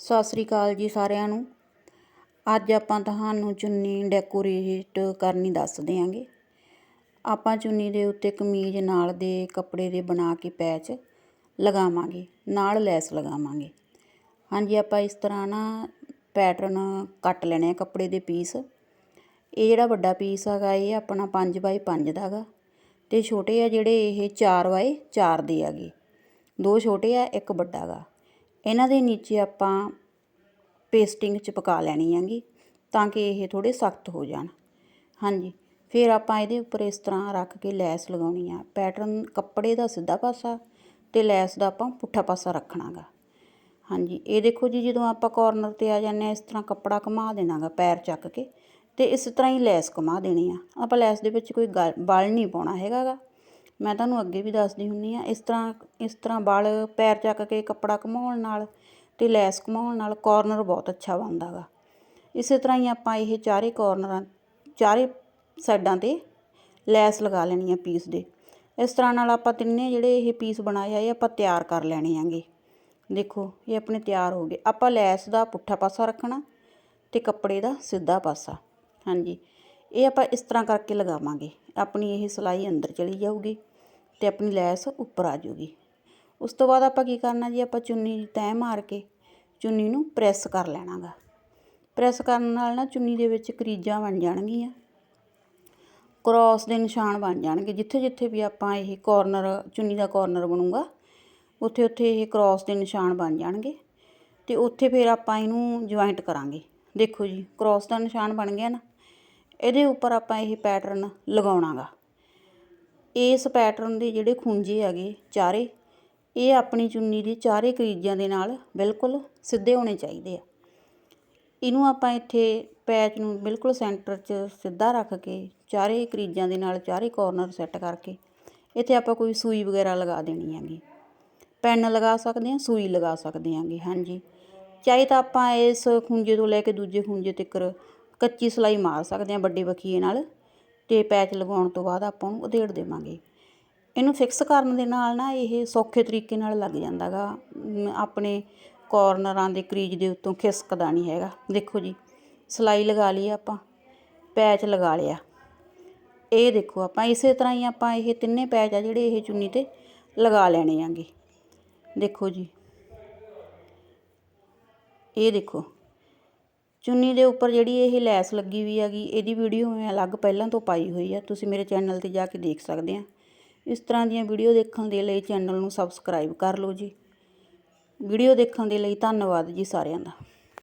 ਸਤਿ ਸ੍ਰੀ ਅਕਾਲ ਜੀ ਸਾਰਿਆਂ ਨੂੰ। ਅੱਜ ਆਪਾਂ ਤੁਹਾਨੂੰ ਚੁੰਨੀ ਡੈਕੋਰੇਟ ਕਰਨੀ ਦੱਸ ਦਿਆਂਗੇ। ਆਪਾਂ ਚੁੰਨੀ ਦੇ ਉੱਤੇ ਕਮੀਜ਼ ਨਾਲ ਦੇ ਕੱਪੜੇ ਦੇ ਬਣਾ ਕੇ ਪੈਚ ਲਗਾਵਾਂਗੇ, ਨਾਲ ਲੈਸ ਲਗਾਵਾਂਗੇ। ਹਾਂਜੀ, ਆਪਾਂ ਇਸ ਤਰ੍ਹਾਂ ਨਾ ਪੈਟਰਨ ਕੱਟ ਲੈਣੇ ਆ ਕੱਪੜੇ ਦੇ ਪੀਸ ਇਹ ਜਿਹੜਾ ਵੱਡਾ ਪੀਸ ਹੈਗਾ, ਇਹ ਆਪਣਾ 5 ਬਾਈ 5 ਦਾ ਹੈਗਾ। ਤੇ ਛੋਟੇ ਆ ਜਿਹੜੇ ਇਹ 4 ਬਾਈ 4 ਦੇ ਹੈਗੇ। ਦੋ ਛੋਟੇ ਆ, ਇੱਕ ਵੱਡਾ ਗਾ ਇਹਨਾਂ ਦੇ ਨੀਚੇ ਆਪਾਂ ਪੇਸਟਿੰਗ ਚਿਪਕਾ ਲੈਣੀ ਹੈਗੀ ਤਾਂ ਕਿ ਇਹ ਥੋੜੇ ਸਖਤ ਹੋ ਜਾਣ। ਹਾਂਜੀ, ਫਿਰ ਆਪਾਂ ਇਹਦੇ ਉੱਪਰ ਇਸ ਤਰ੍ਹਾਂ ਰੱਖ ਕੇ ਲੈਸ ਲਗਾਉਣੀ ਆ। ਪੈਟਰਨ ਕੱਪੜੇ ਦਾ ਸਿੱਧਾ ਪਾਸਾ ਤੇ ਲੈਸ ਦਾ ਆਪਾਂ ਪੁੱਠਾ ਪਾਸਾ ਰੱਖਣਾਗਾ। ਹਾਂਜੀ, ਇਹ ਦੇਖੋ ਜੀ, ਜਦੋਂ ਆਪਾਂ ਕਾਰਨਰ ਤੇ ਆ ਜਾਂਦੇ ਆ ਇਸ ਤਰ੍ਹਾਂ ਕੱਪੜਾ ਘੁਮਾ ਦੇਣਾਗਾ ਪੈਰ ਚੱਕ ਕੇ ਤੇ ਇਸ ਤਰ੍ਹਾਂ ਹੀ ਲੈਸ ਘੁਮਾ ਦੇਣੀ ਆ। ਆਪਾਂ ਲੈਸ ਦੇ ਵਿੱਚ ਕੋਈ ਬਲ ਨਹੀਂ ਪਾਉਣਾ ਹੈਗਾਗਾ। ਮੈਂ ਤੁਹਾਨੂੰ ਅੱਗੇ ਵੀ ਦੱਸਦੀ ਹੁੰਦੀ ਹਾਂ ਇਸ ਤਰ੍ਹਾਂ ਇਸ ਤਰ੍ਹਾਂ ਬਲ ਪੈਰ ਚੱਕ ਕੇ ਕੱਪੜਾ ਘੁੰਮਾਉਣ ਨਾਲ ਅਤੇ ਲੈਸ ਘੁੰਮਾਉਣ ਨਾਲ ਕੋਰਨਰ ਬਹੁਤ ਅੱਛਾ ਬਣਦਾ ਗਾ। ਇਸੇ ਤਰ੍ਹਾਂ ਹੀ ਆਪਾਂ ਇਹ ਚਾਰੇ ਕੋਰਨਰਾਂ ਚਾਰੇ ਸਾਈਡਾਂ ਤੇ ਲੈਸ ਲਗਾ ਲੈਣੀ ਆ ਪੀਸ ਦੇ। ਇਸ ਤਰ੍ਹਾਂ ਨਾਲ ਆਪਾਂ ਤਿੰਨੇ ਜਿਹੜੇ ਇਹ ਪੀਸ ਬਣਾਏ ਆ, ਇਹ ਆਪਾਂ ਤਿਆਰ ਕਰ ਲੈਣੇ ਆਂਗੇ। ਦੇਖੋ, ਇਹ ਆਪਣੇ ਤਿਆਰ ਹੋ ਗਏ। ਆਪਾਂ ਲੈਸ ਦਾ ਪੁੱਠਾ ਪਾਸਾ ਰੱਖਣਾ ਤੇ ਕੱਪੜੇ ਦਾ ਸਿੱਧਾ ਪਾਸਾ। ਹਾਂਜੀ। ਇਹ ਆਪਾਂ ਇਸ ਤਰ੍ਹਾਂ ਕਰਕੇ ਲਗਾਵਾਂਗੇ। ਆਪਣੀ ਇਹ ਸਲਾਈ ਅੰਦਰ ਚਲੀ ਜਾਊਗੀ। ਅਤੇ ਆਪਣੀ ਲੈਸ ਉੱਪਰ ਆ ਜੂਗੀ। ਉਸ ਤੋਂ ਬਾਅਦ ਆਪਾਂ ਕੀ ਕਰਨਾ ਜੀ? ਆਪਾਂ ਚੁੰਨੀ ਤੈਅ ਮਾਰ ਕੇ ਚੁੰਨੀ ਨੂੰ ਪ੍ਰੈਸ ਕਰ ਲੈਣਾ ਗਾ ਪ੍ਰੈਸ ਕਰਨ ਨਾਲ ਨਾ ਚੁੰਨੀ ਦੇ ਵਿੱਚ ਕਰੀਜਾਂ ਬਣ ਜਾਣਗੀਆਂ। ਕ੍ਰਾਸ ਦੇ ਨਿਸ਼ਾਨ ਬਣ ਜਾਣਗੇ। ਜਿੱਥੇ ਜਿੱਥੇ ਵੀ ਆਪਾਂ ਇਹ ਕੋਰਨਰ ਚੁੰਨੀ ਦਾ ਕੋਰਨਰ ਬਣੂਗਾ, ਉੱਥੇ ਉੱਥੇ ਇਹ ਕ੍ਰਾਸ ਦੇ ਨਿਸ਼ਾਨ ਬਣ ਜਾਣਗੇ ਤੇ ਉੱਥੇ ਫਿਰ ਆਪਾਂ ਇਹਨੂੰ ਜੁਆਇੰਟ ਕਰਾਂਗੇ। ਦੇਖੋ ਜੀ, ਕ੍ਰਾਸ ਦਾ ਨਿਸ਼ਾਨ ਬਣ ਗਿਆ ਨਾ। ਇਹਦੇ ਉੱਪਰ ਆਪਾਂ ਇਹ ਪੈਟਰਨ ਲਗਾਉਣਾਗਾ। ਇਸ ਪੈਟਰਨ ਦੇ ਜਿਹੜੇ ਖੁੰਝੇ ਹੈਗੇ ਚਾਰੇ, ਇਹ ਆਪਣੀ ਚੁੰਨੀ ਦੇ ਚਾਰੇ ਕਰੀਜਾਂ ਦੇ ਨਾਲ ਬਿਲਕੁਲ ਸਿੱਧੇ ਹੋਣੇ ਚਾਹੀਦੇ ਆ। ਇਹਨੂੰ ਆਪਾਂ ਇੱਥੇ ਪੈਚ ਨੂੰ ਬਿਲਕੁਲ ਸੈਂਟਰ 'ਚ ਸਿੱਧਾ ਰੱਖ ਕੇ ਚਾਰੇ ਕਰੀਜਾਂ ਦੇ ਨਾਲ ਚਾਰੇ ਕੋਰਨਰ ਸੈੱਟ ਕਰਕੇ ਇੱਥੇ ਆਪਾਂ ਕੋਈ ਸੂਈ ਵਗੈਰਾ ਲਗਾ ਦੇਣੀ ਹੈਗੀ। ਪੈਨ ਲਗਾ ਸਕਦੇ ਹਾਂ, ਸੂਈ ਲਗਾ ਸਕਦੇ ਹਾਂਗੇ, ਹਾਂਜੀ। ਚਾਹੇ ਤਾਂ ਆਪਾਂ ਇਸ ਖੁੰਝੇ ਤੋਂ ਲੈ ਕੇ ਦੂਜੇ ਖੁੰਝੇ ਤੱਕ ਕੱਚੀ ਸਲਾਈ ਮਾਰ ਸਕਦੇ ਹਾਂ ਵੱਡੇ ਬਖੀਏ ਨਾਲ। ਤੇ ਪੈਚ ਲਗਾਉਣ ਤੋਂ ਬਾਅਦ ਆਪਾਂ ਉਹਨੂੰ ਉਧੇੜ ਦੇਵਾਂਗੇ। ਇਹਨੂੰ ਫਿਕਸ ਕਰਨ ਦੇ ਨਾਲ ਨਾ ਇਹ ਸੌਖੇ ਤਰੀਕੇ ਨਾਲ ਲੱਗ ਜਾਂਦਾਗਾ। ਆਪਣੇ ਕੋਰਨਰਾਂ ਦੇ ਕਰੀਜ ਦੇ ਉੱਤੋਂ ਖਿਸਕਦਾ ਨਹੀਂ ਹੈਗਾ। ਦੇਖੋ ਜੀ, ਸਲਾਈ ਲਗਾ ਲਈ ਆਪਾਂ ਪੈਚ ਲਗਾ ਲਿਆ। ਇਹ ਦੇਖੋ ਆਪਾਂ, ਇਸੇ ਤਰ੍ਹਾਂ ਹੀ ਆਪਾਂ ਇਹ ਤਿੰਨੇ ਪੈਚ ਆ ਜਿਹੜੇ ਇਹ ਚੁੰਨੀ ਤੇ ਲਗਾ ਲੈਣੇ ਆਂਗੇ। ਦੇਖੋ ਜੀ, ਇਹ ਦੇਖੋ। ਚੁੰਨੀ ਦੇ ਉੱਪਰ ਜਿਹੜੀ ਇਹ ਲੈਸ ਲੱਗੀ ਹੋਈ ਹੈਗੀ, ਇਹਦੀ ਵੀਡੀਓ ਮੈਂ ਅਲੱਗ ਪਹਿਲਾਂ ਤੋਂ ਪਾਈ ਹੋਈ ਆ, ਤੁਸੀਂ ਮੇਰੇ ਚੈਨਲ ਤੇ ਜਾ ਕੇ ਦੇਖ ਸਕਦੇ ਆ। ਇਸ ਤਰ੍ਹਾਂ ਦੀਆਂ ਵੀਡੀਓ ਦੇਖਣ ਦੇ ਲਈ ਚੈਨਲ ਨੂੰ ਸਬਸਕ੍ਰਾਈਬ ਕਰ ਲਓ ਜੀ। ਵੀਡੀਓ ਦੇਖਣ ਦੇ ਲਈ ਧੰਨਵਾਦ ਜੀ ਸਾਰਿਆਂ ਦਾ।